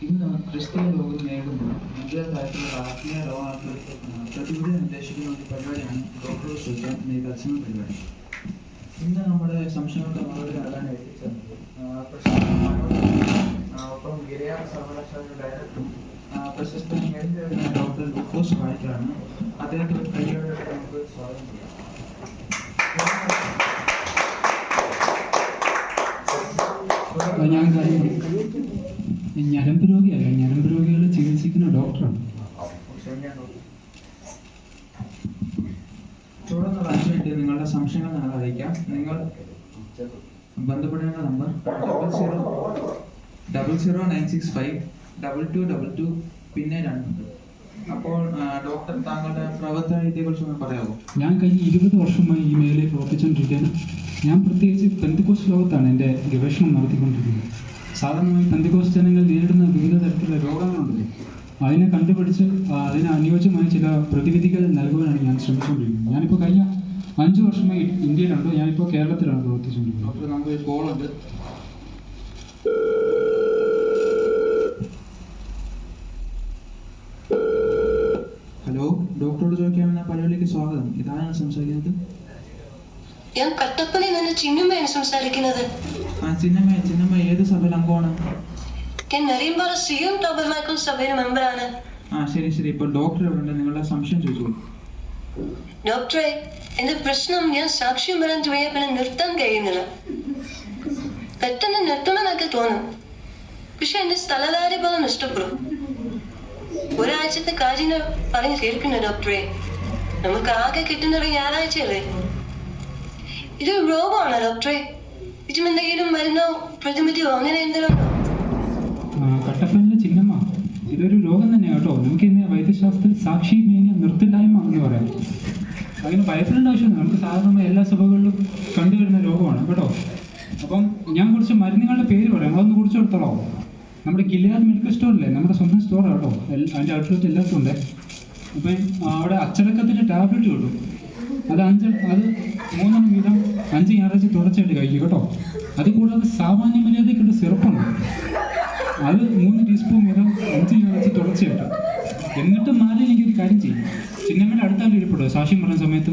ഇന്ന് ക്രിസ്തീയ ലോകം നേരിടുന്ന വിവിധ തരത്തിലുള്ള ആത്മീയ രോഗങ്ങൾക്ക് ആ, പ്രതിവിധി നിർദ്ദേശിക്കുന്ന ഒരു പരിപാടിയാണ് ഡോക്ടറോട് ചോദിക്കാൻ എന്ന ഈ തത്സമയ പരിപാടി. ഇന്ന് നമ്മുടെ സംശയങ്ങൾക്ക് മറുപടി നൽകാൻ എത്തിച്ചത് ഒപ്പം ഗിരിയാർ സർവകലാശാലയുടെ ഡയറക്ടറും പ്രശസ്ത ഡോക്ടർ ലൂക്കോസ് വായിക്കറാണ് അദ്ദേഹത്തെ കൈയോടെ നമുക്ക് സ്വാഗതം ചെയ്യാം. ഞാൻ ഞരമ്പ് രോഗിയല്ല ഞരമ്പ് രോഗികളെ ചികിത്സിക്കുന്ന ഡോക്ടറാണ്. അഞ്ച് മിനിറ്റ് നിങ്ങളുടെ സംശയങ്ങൾ ഞങ്ങൾ അറിയിക്കാം. നിങ്ങൾ ബന്ധപ്പെടേണ്ട number double zero double zero nine six five double two double two പിന്നെ രണ്ട്. അപ്പോൾ ഡോക്ടർ താങ്കളുടെ പ്രവർത്തന രീതിയെക്കുറിച്ച് ഒന്ന് പറയാമോ? ഞാൻ കഴിഞ്ഞ ഇരുപത് വർഷമായി ഈ മേഖലയിൽ പ്രവർത്തിച്ചുകൊണ്ടിരിക്കുകയാണ്. ഞാൻ പ്രത്യേകിച്ച് പെന്തിക്കോസ് ലോകത്താണ് എന്റെ ഗവേഷണം നടത്തിക്കൊണ്ടിരിക്കുന്നത്. സാധാരണമായി പെന്തിക്കോസ് ജനങ്ങൾ നേരിടുന്ന വിവിധ അതിനെ കണ്ടുപിടിച്ച് അതിന് അനുയോജ്യമായ ചില പ്രതിവിധികൾ നൽകുവാനാണ് ഞാൻ ശ്രമിച്ചുകൊണ്ടിരിക്കുന്നത്. ഞാനിപ്പോൾ കഴിഞ്ഞ അഞ്ച് വർഷമായി ഇന്ത്യയിലുണ്ട് ഞാനിപ്പോൾ കേരളത്തിലാണ് പ്രവർത്തിച്ചുകൊണ്ടിരിക്കുന്നത്. അപ്പോൾ നമുക്ക് കോൾ ഉണ്ട്. ഹലോ ഡോക്ടറോട് ചോദിക്കാൻ ഞാൻ പരിപാടിക്ക് സ്വാഗതം. ഇതാണ് സംസാരിക്കുന്നത്? ഞാൻ കട്ടപ്പനയിൽ നിന്ന് ചിന്നമ്മയാണ് സംസാരിക്കുന്നത്. ആ ചിന്നമ്മ ചിന്നമ്മ ഏത് സഭയിൽ അംഗമാണ്? ഞാൻ ടോബർ മൈക്കിൾ മെമ്പറാണ് ആ ശരി ശരി. ഇപ്പോൾ ഡോക്ടർ എവിടെ നിങ്ങളുടെ സംശയം ചോദിച്ചോളൂ. ഡോക്ടറെ എന്റെ പ്രശ്നം ഞാൻ സാക്ഷ്യം വരാൻ തുടങ്ങിയ പിന്നെ നിർത്താൻ കഴിയുന്നില്ല. പെട്ടെന്ന് നിർത്തണമെന്നൊക്കെ തോന്നും. പക്ഷെ എന്റെ സ്ഥലകാര്യ പോലും ഇഷ്ടപ്പെടും ഒരാഴ്ചത്തെ കാര്യങ്ങൾ പറഞ്ഞ് തീർക്കുന്നു ഡോക്ടറെ നമുക്ക് ആകെ കിട്ടുന്നത് ഞായറാഴ്ചയല്ലേ? ഇത് രോഗമാണോ ഡോക്ടറെ ഇതിനെന്തെങ്കിലും മരുന്നോ പ്രതിമിതിയോ അങ്ങനെ എന്തെങ്കിലും ഉണ്ടോ ആ, കട്ടപ്പനയിലെ ചിന്നമ്മ ഇതൊരു രോഗം തന്നെയാണ് കേട്ടോ വൈദ്യശാസ്ത്രത്തിൽ സാക്ഷി മേനിയ നിർത്തില്ലായ്മ എന്ന് പറയാം. അങ്ങനെ ഭയപ്പെടേണ്ട ആവശ്യമില്ല നമുക്ക് സാധാരണ എല്ലാ സഭകളിലും കണ്ടുവരുന്ന രോഗമാണ് കേട്ടോ. അപ്പം ഞാൻ കുറച്ച് മരുന്നുകളുടെ പേര് പറയാം. അതൊന്ന് കുറിച്ച് കൊടുത്തോളോ നമ്മുടെ കിലിയാർ മെഡിക്കൽ സ്റ്റോറില്ലേ? നമ്മുടെ സ്വന്തം സ്റ്റോറാണ് കേട്ടോ. അതിന്റെ ഔട്ട്ലെറ്റ് എല്ലാവർക്കും ഉണ്ട്. അപ്പം അവിടെ അച്ചടക്കത്തിന്റെ ടാബ്ലറ്റ് കിട്ടും. അത് അഞ്ച് അത് മൂന്നെണ്ണം വീതം അഞ്ച് ഞായറാഴ്ച തുടർച്ചയായിട്ട് കഴിക്കും കേട്ടോ. അത് കൂടാതെ സാമാന്യ മര്യാദയ്ക്കുള്ള സിറപ്പുണ്ട് അത് മൂന്ന് ടീസ്പൂൺ വീതം അഞ്ച് ഞായറാഴ്ച തുടർച്ചയായിട്ട്. എന്നിട്ടും മാറി എനിക്ക് ഒരു കാര്യം ചെയ്യും ചിന്നമ്മയുടെ അടുത്താണ്ട് ഇരിപ്പുണ്ടോ? സാക്ഷ്യം പറഞ്ഞ സമയത്ത്?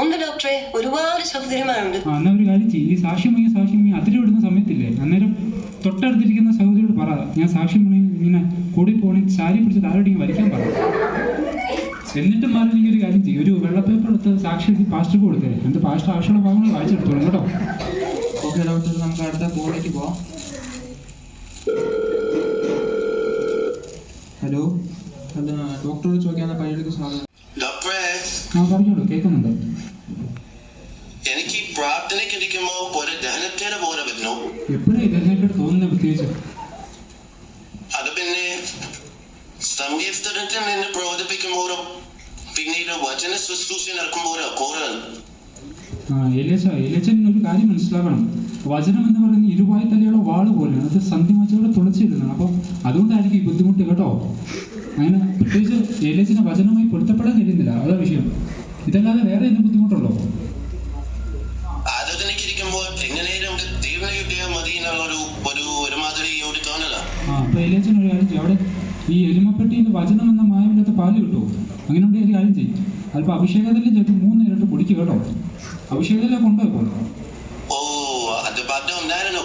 ഉണ്ട് ഡോക്ടറെ ഒരുപാട് സഹോദരിമാരുണ്ട് ആ എന്നാൽ ഒരു കാര്യം ചെയ്യും. ഈ സാക്ഷ്യം വാങ്ങി സാക്ഷ്യം അതിരി വിടുന്ന സമയത്തില്ലേ? അന്നേരം തൊട്ടടുത്തിരിക്കുന്ന സഹോദരിയോട് പറ. ഞാൻ സാക്ഷ്യം പറഞ്ഞ് ഇങ്ങനെ കൂടി പോണി സാരി പിടിച്ച് താഴോട്ട് ഇങ്ങനെ വലിക്കാൻ പറ. എന്നിട്ടും മാറി എനിക്ക് ഒരു കാര്യം ചെയ്യും. ഒരു വെള്ള പേപ്പർ എടുത്ത് സാക്ഷി എഴുതി പാസ്റ്റർക്ക് കൊടുത്തേ. എന്നിട്ട് പാസ്റ്റർ ആവശ്യമുള്ള ഭാഗങ്ങൾ വായിച്ചെടുത്തോളൂ കേട്ടോ. ഓക്കെ ഡോക്ടർ നമുക്ക് അടുത്ത കോളിലേക്ക് പോവാം. ഹലോ? ഡോക്ടറോട് ചോദിക്കാൻ ഡോക്ടറെ ആ പറഞ്ഞോളൂ കേൾക്കുന്നുണ്ട്. എനിക്ക് പ്രാർത്ഥനയ്ക്ക് ഇരിക്കുമ്പോ ഒരു ദഹനത്തിന് പോലെ വരുന്നു. എപ്പോഴും ഇതെന്നൊക്കെ തോന്നുന്നു പ്രത്യേകിച്ച്? അത് പിന്നെ സംഗീതത്തിൽ നിന്ന് പ്രബോധിപ്പിക്കുമ്പോഴും പിന്നീട് വചന ശുശ്രൂഷ നടക്കുമ്പോഴോ കൂടുതൽ ഒരു കാര്യം മനസ്സിലാക്കണം. വചനം എന്ന് പറയുന്നത് ഇരുവായി തലയുള്ള വാൾ പോലെയാണ്. അത് സന്ധിമച്ചോടെ തുളച്ചിരുന്നത് അപ്പം അതുകൊണ്ടായിരിക്കും ബുദ്ധിമുട്ട് കേട്ടോ. അങ്ങനെ പ്രത്യേകിച്ച് ഏലിയസിന്റെ വചനവുമായി പൊരുത്തപ്പെടാൻ കഴിയുന്നില്ല. അതാ വിഷയം. ഇതല്ലാതെ വേറെ എന്ത് ബുദ്ധിമുട്ടുള്ളോ? ആരാധനയ്ക്ക് ഇരിക്കുമ്പോൾ എങ്ങനെയും ദൈവനെ കിട്ടിയാൽ മതി എന്നുള്ളൊരു ഒരു ഒരുമാതിരി ഒരു തോന്നല. ആ അപ്പൊ എലിയച്ചൻ ഒരു കാര്യം അവിടെ ഈ എരുമപ്പെട്ടിയിൽ വചനം എന്ന മായമില്ലാത്ത പാൽ കിട്ടുമോ അങ്ങനെ ഉണ്ടെങ്കിൽ ഒരു കാര്യം ചെയ്യും. അല്പം അഭിഷേകത്തിലും ചേർത്ത് മൂന്ന് ഇരട്ട് പൊടിക്കുക കേട്ടോ. അഭിഷേകത്തിലേക്ക് കൊണ്ടുപോയി ഓ അത് ഉണ്ടായിരുന്നു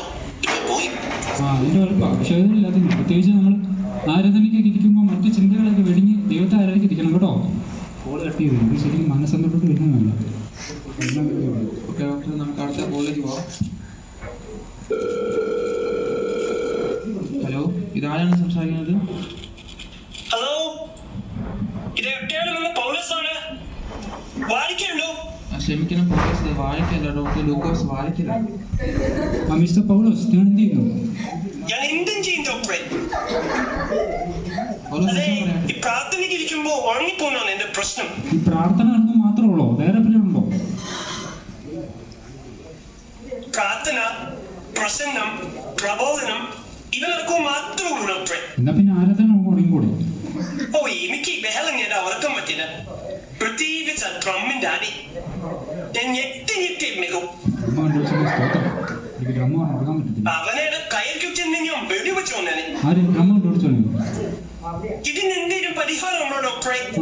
ആ അതിന്റെ കുഴപ്പം അഭിഷേകത്തിലില്ലാത്ത പ്രത്യേകിച്ച് നമ്മൾ ആരാധനയ്ക്കൊക്കെ കോൾ കട്ട് ചെയ്തു ഇത് ശരിക്കും മനസ്സന്തോട്ട് വരുന്നതല്ല. ഓക്കെ ഡോക്ടർ നമുക്ക് അടുത്ത പോലേക്ക് പോവാം. ഹലോ ഇതാരാണ് സംസാരിക്കുന്നത്? ഹലോ ഇത് എവിടെയാണ് നിന്ന് പൗലസ് ആണ് വായിക്കണ്ടോ ആ, ക്ഷമിക്കണം പൗലോസ് വാഴയ്ക്കല്ല ഡോക്ടർ ലൂക്കോസ് വാഴയ്ക്കല്ല ആ മിസ്റ്റർ പൗലോസ് നിങ്ങൾ എന്ത് ചെയ്യുന്നു ഞാൻ എന്തും ചെയ്യും ഡോക്ടറെ. പ്രാർത്ഥനയ്ക്ക് ഇരിക്കുമ്പോ ഉറങ്ങിപ്പോന്നാണ് പ്രാർത്ഥന നടക്കും മാത്രമേ ഉള്ളോ വേറെ പലരുണ്ടോ പ്രാർത്ഥന പ്രസന്നം പ്രബോധനം ഇവനർക്കും മാത്രമേ ഉള്ളൂ എന്നാ പിന്നെ ആരാധന കൂടെയും കൂടെ? ഓ എനിക്ക് ബഹളം കേട്ടാ ഉറക്കം പറ്റില്ല. പ്രത്യേകിച്ച് ഡ്രമ്മിന്റെ അടി. ഞാൻ ഞെട്ടി ഞെട്ടി മികും അവനെ കയ്യിൽ ഞാൻ വെടിവെച്ചു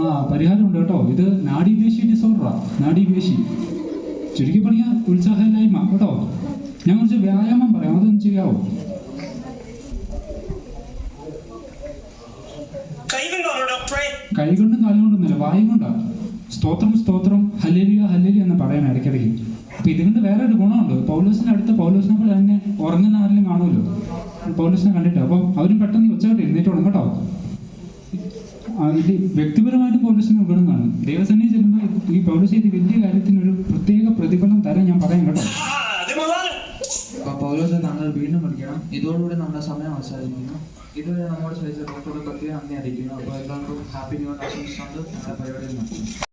ആ പരിഹാരമുണ്ട് കേട്ടോ. ഇത് നാഡീപേശി ഡിസോർഡറാ നാഡീപേശി ചുരുക്കി പറഞ്ഞാൽ ഉത്സാഹമില്ലായ്മ കേട്ടോ. ഞാൻ കുറച്ച് വ്യായാമം പറയാം അതൊന്നും ചെയ്യാവോ? കൈകൊണ്ടും? കാലുകൊണ്ടൊന്നുമില്ല വായും കൊണ്ടാ. സ്തോത്രം സ്തോത്രം ഹല്ലേലിയ ഹല്ലേലിയ എന്ന് പറയാൻ ഇടയ്ക്കിടയ്ക്ക്. അപ്പൊ ഇതുകൊണ്ട് വേറെ ഒരു ഗുണമുണ്ട്. പൗലോസിന്റെ അടുത്ത് പൗലോസിനെ പോലെ തന്നെ ഉറങ്ങുന്ന ആരെങ്കിലും കാണുമല്ലോ? പൗലോസിനെ കണ്ടിട്ട്. അപ്പം അവരും പെട്ടെന്ന് ഉച്ചയായിട്ട് എഴുന്നേറ്റ് തുടങ്ങും കേട്ടോ. ഇത് വ്യക്തിപരമായിട്ട് പൗലോസിനെ കാണും ദൈവസന്നിധി ചെല്ലുമ്പോൾ ഈ പൗലോസ് ഇത് വലിയ കാര്യത്തിനൊരു പ്രത്യേക പ്രതിഫലം തരാൻ ഞാൻ പറയാം കേട്ടോ. പൗലോസ് താങ്കൾ വീണ്ടും പഠിക്കണം ഇതോടുകൂടി നമ്മുടെ സമയം അവസാനിക്കുന്നു. ഇതുവരെ നമ്മോട് ചോദിച്ച ഡോക്ടറുടെ പ്രത്യേകം നന്ദി അറിയിക്കുന്നു. അപ്പോൾ എല്ലാവർക്കും ഹാപ്പി ന്യൂ ഇയർ ആശംസിച്ചുകൊണ്ട് ഞങ്ങളുടെ പരിപാടി നടത്തുന്നു